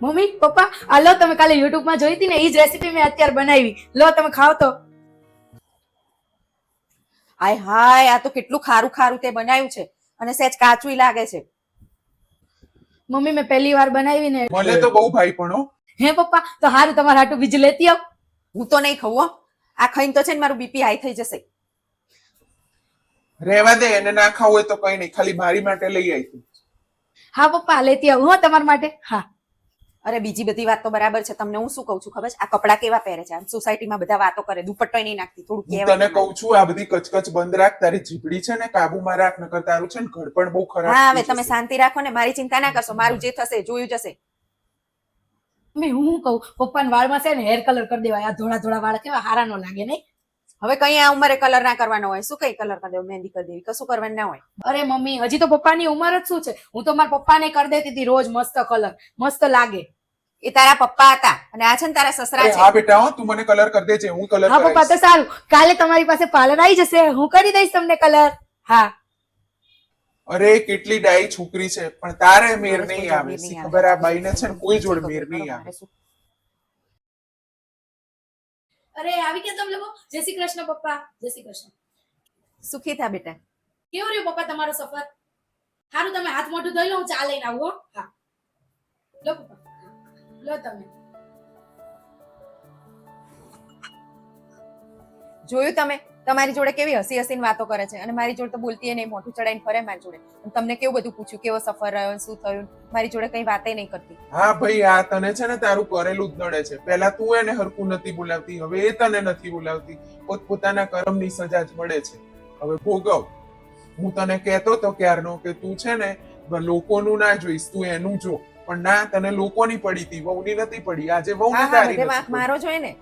Mummy papa આ લો તમે કાલે યુટ્યુબમાં જોઈ હતી ને એ જ રેસીપી મેં અત્યારે બનાવી. લો તમે ખાઓ તો. હાય હાય આ તો કેટલું ખારું ખારું તે બનાવ્યું છે. અને સહેજ કાચું લાગે છે. મમ્મી મેં પહેલી વાર બનાવી ને. મને તો બહુ ભાઈ પણ હે. પપ્પા તો હારું તમારા હાટું બીજું લેતી આવ. હું તો નહીં ખાઉં હો. આ ખાઈને તો છે ને મારું બીપી હાઈ થઈ જશે. રહેવા દે એને ના ખાવું હોય તો કઈ નહીં. ખાલી મારી માટે લઈ આવી હા પપ્પા લેતી આવું હો તમારા માટે. હા. અરે બીજી બધી વાત તો બરાબર છે. તમને હું શું કહું છું ખબર છે? આ કપડા કેવા પહેરે છે? આમ સોસાયટીમાં બધા વાતો કરે દુપટ્ટો નહીં નાખતી થોડું હું કહેવાય તને કહું છું આ બધી કચકચ બંધ રાખ તારી જીભડી છે ને કાબુમાં રાખ નકર તારું છે ને ઘર પણ બહુ ખરાબ હા હવે તમે શાંતિ રાખો ને મારી ચિંતા ના કરશો મારું જે થશે જોયું જશે. મેં હું કઉ કહું? પપ્પાના વાળમાં છે ને હેર કલર કરી દેવાય. આ ધોળા ધોળા વાળ કેવા હારા નો લાગે નહીં? હવે કઈ આ ઉંમરે કલર ના કરવાનો હોય. શું કઈ કલર કરી દેવું? મહેંદી કરી દેવી કશું કરવાનું ના હોય. અરે મમ્મી હજી તો પપ્પાની ઉંમર જ શું છે? હું તો મારા પપ્પાને કરી દેતી હતી રોજ મસ્ત કલર મસ્ત લાગે. એ તારા પપ્પા હતા અને આ છે ને તારા સસરા છે. હા બેટા હો તું મને કલર કરી દેજે હું કલર હા પપ્પા તો સારું. કાલે તમારી પાસે પાર્લર આવી જશે. હું કરી દઈશ તમને કલર હા. અરે કેટલી ડાઈ છોકરી છે પણ તારે મેર નહીં આવે. ખબર આ બાઈને છે ને કોઈ જોડ મેર નહીં આવે. અરે આવી કે તમે લોકો? જય શ્રી કૃષ્ણ પપ્પા. જય શ્રી કૃષ્ણ. સુખી થા બેટા. કેવું રહ્યું પપ્પા તમારો સફર? સારું તમે હાથ મોઢું ધોઈ લો હું ચા લઈને આવું હા. લો પપ્પા. જોયું તમે? તમારી જોડે કેવી હસી હસીને વાતો કરે છે? અને મારી જોડે તો બોલતી નહીં, મોઢું ચડાઈને ફરે મારી જોડે. તમને કેવું બધું પૂછ્યું? કેવો સફર રહ્યો શું થયું મારી જોડે કઈ વાતે નહીં કરતી. હા ભાઈ, આ તને છે ને તારું કરેલું જ નડે છે. પેલા તું એને હરકું નથી બોલાવતી, હવે એ તને નથી બોલાવતી. પોતપોતાના કર્મની સજા જ મળે છે. હવે ભોગવ. હું તને કહેતો તો ક્યારનો કે તું છે ને લોકોનું ના જોઈશ, તું એનું જો. પણ ના તને લોકોની પડી હતી વહુની નથી પડી આજે વહુ હા તારી. મારો જોઈએ ને